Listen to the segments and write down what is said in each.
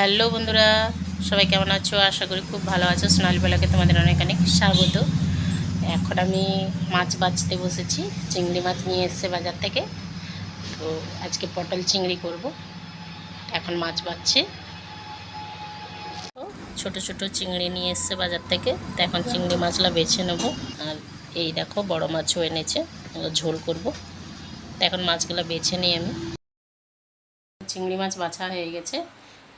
Hello বন্ধুরা, সবাই কেমন আছো? আশা করি খুব ভালো আছো। সোনালি বেলাকে তোমাদের অনেক অনেক স্বাগত। এখন আমি মাছ বাছতে বসেছি, চিংড়ি মাছ নিয়ে এসছে বাজার থেকে। তো আজকে পটল চিংড়ি করব। এখন মাছ বাছছে। তো ছোট ছোট চিংড়ি নিয়ে এসছে বাজার থেকে। তো এখন চিংড়ি মাছলা বেছে নেব। আর এই দেখো, বড় মাছও এনেছে। ঝোল করব। তো এখন মাছগুলো বেছে নিই আমি। চিংড়ি মাছ বাছা হয়ে গেছে।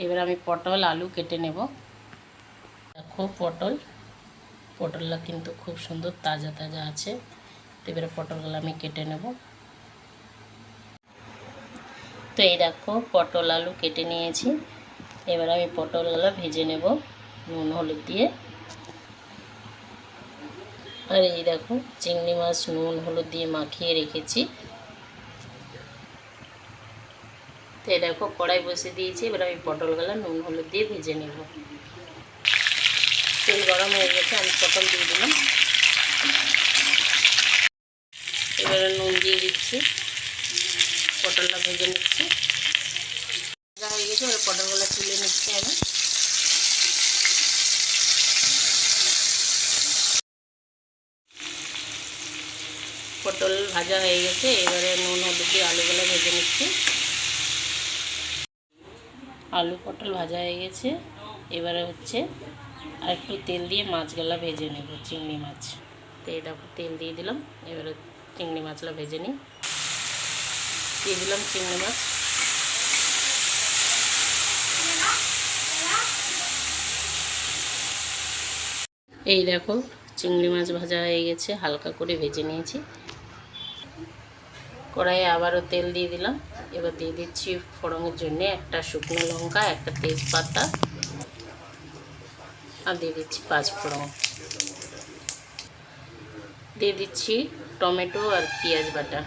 এবার আমি পটল, আলু কেটে নেব। দেখো পটল, পটলটা কিন্তু খুব সুন্দর, তাজা তাজা আছে। এবারে পটলগুলো আমি কেটে নেব। তো এই দেখো পটল, আলু কেটে নিয়েছি। এবার আমি পটলগুলো ভেজে নেব নুন, হলুদ দিয়ে। আর এই দেখো চিংড়ি মাছ নুন, হলুদ দিয়ে মাখিয়ে রেখেছি। তো এই দেখো কড়াই বসে দিয়েছি, এবার আমি পটলগুলো নুন, হলুদ দিয়ে ভেজে নেব। তেল গরম হয়ে গেছে, আমি পটল দিয়ে দিলাম। এবারে নুন দিয়ে দিচ্ছি, পটলটা ভেজে নিচ্ছি। ভাজা হয়ে গেছে, এবার পটলগুলো তুলে নিচ্ছি আমি। পটল ভাজা হয়ে গেছে, এবারে নুন, হলুদ দিয়ে আলুগুলো ভেজে নিচ্ছি। আলু পটল ভাজা হয়ে গেছে। এবারে হচ্ছে আর একটু তেল দিয়ে মাছগুলো ভেজে নেব, চিংড়ি মাছ। তো এই দেখো তেল দিয়ে দিলাম, এবারে চিংড়ি মাছগুলো ভেজে নিই। দিয়ে দিলাম চিংড়ি মাছ। এই দেখো, চিংড়ি মাছ ভাজা হয়ে গেছে, হালকা করে ভেজে নিয়েছি। কড়াইয়ে আবারও তেল দিয়ে দিলাম। এবার দিয়ে দিচ্ছি ফোড়নের জন্য একটা শুকনো লঙ্কা, একটা তেজপাতা, আর দিয়ে দিচ্ছি পাঁচ ফোড়ন। দিয়ে দিচ্ছি টমেটো আর পেঁয়াজ বাটা।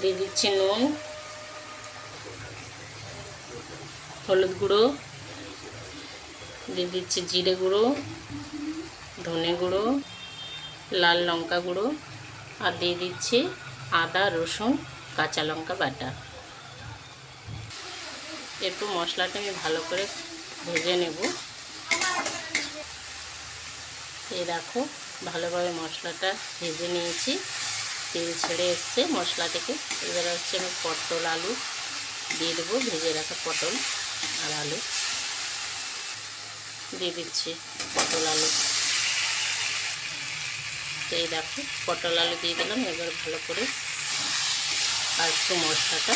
দিয়ে দিচ্ছি নুন, হলুদ গুঁড়ো, দিয়ে দিচ্ছি জিরে গুঁড়ো, ধনে গুঁড়ো লাল লঙ্কা গুঁড়ো আর দিয়ে দিচ্ছি আদা, রসুন, কাঁচা লঙ্কা বাটা। একটু মশলাটা আমি ভালো করে ভেজে নেব। এই দেখো, ভালোভাবে মশলাটা ভেজে নিয়েছি। তেল ছেড়ে এসছে, মশলা থেকে। এবারে হচ্ছে আমি পটল, আলু দিয়ে দেবো, ভেজে রাখা পটল আর আলু। দিয়ে দিচ্ছি পটল, আলু। তো এই দেখো, পটল আলু দিয়ে দিলাম, এবার ভালো করে আর একটু মশলাটা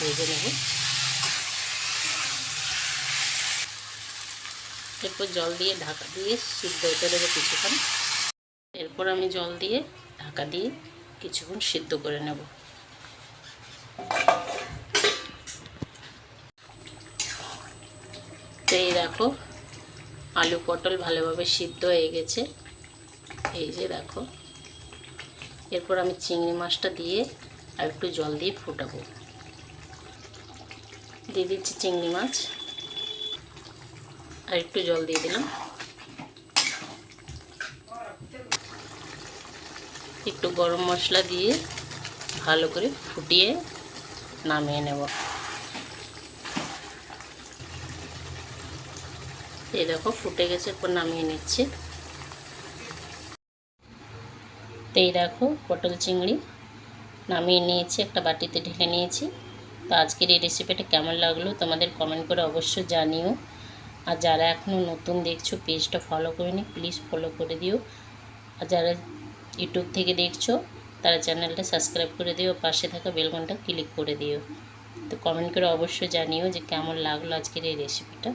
ভেজে নেব। এরপর জল দিয়ে ঢাকা দিয়ে সিদ্ধ হতে দেবো কিছুক্ষণ। এরপর আমি জল দিয়ে ঢাকা দিয়ে কিছুক্ষণ সিদ্ধ করে নেব। তো এই দেখো, আলু পটল ভালোভাবে সিদ্ধ হয়ে গেছে। এই যে দেখো। এরপর আমি চিংড়ি মাছটা দিয়ে আর একটু জল দিয়ে ফুটাবো। দিয়ে দিচ্ছি চিংড়ি মাছ। আর একটু জল দিয়ে দিলাম। একটু গরম মশলা দিয়ে ভালো করে ফুটিয়ে নামিয়ে নেব। এই দেখো, ফুটে গেছে, এরপর নামিয়ে নিচ্ছি। তো এই দেখো পটল চিংড়ি। নামিয়ে নিয়েছি, একটা বাটিতে ঢেলে নিয়েছি। তো আজকের এই রেসিপিটা কেমন লাগল তোমাদের কমেন্ট করে অবশ্যই জানিও। আর যারা এখনও নতুন দেখছ পেজটা ফলো করে নি প্লিজ ফলো করে দিও। আর যারা ইউটিউব থেকে দেখছ, তারা চ্যানেলটা সাবস্ক্রাইব করে দিও, পাশে থাকা বেলকনটা ক্লিক করে দিও। তো কমেন্ট করে অবশ্যই জানিও যে কেমন লাগল আজকের এই রেসিপিটা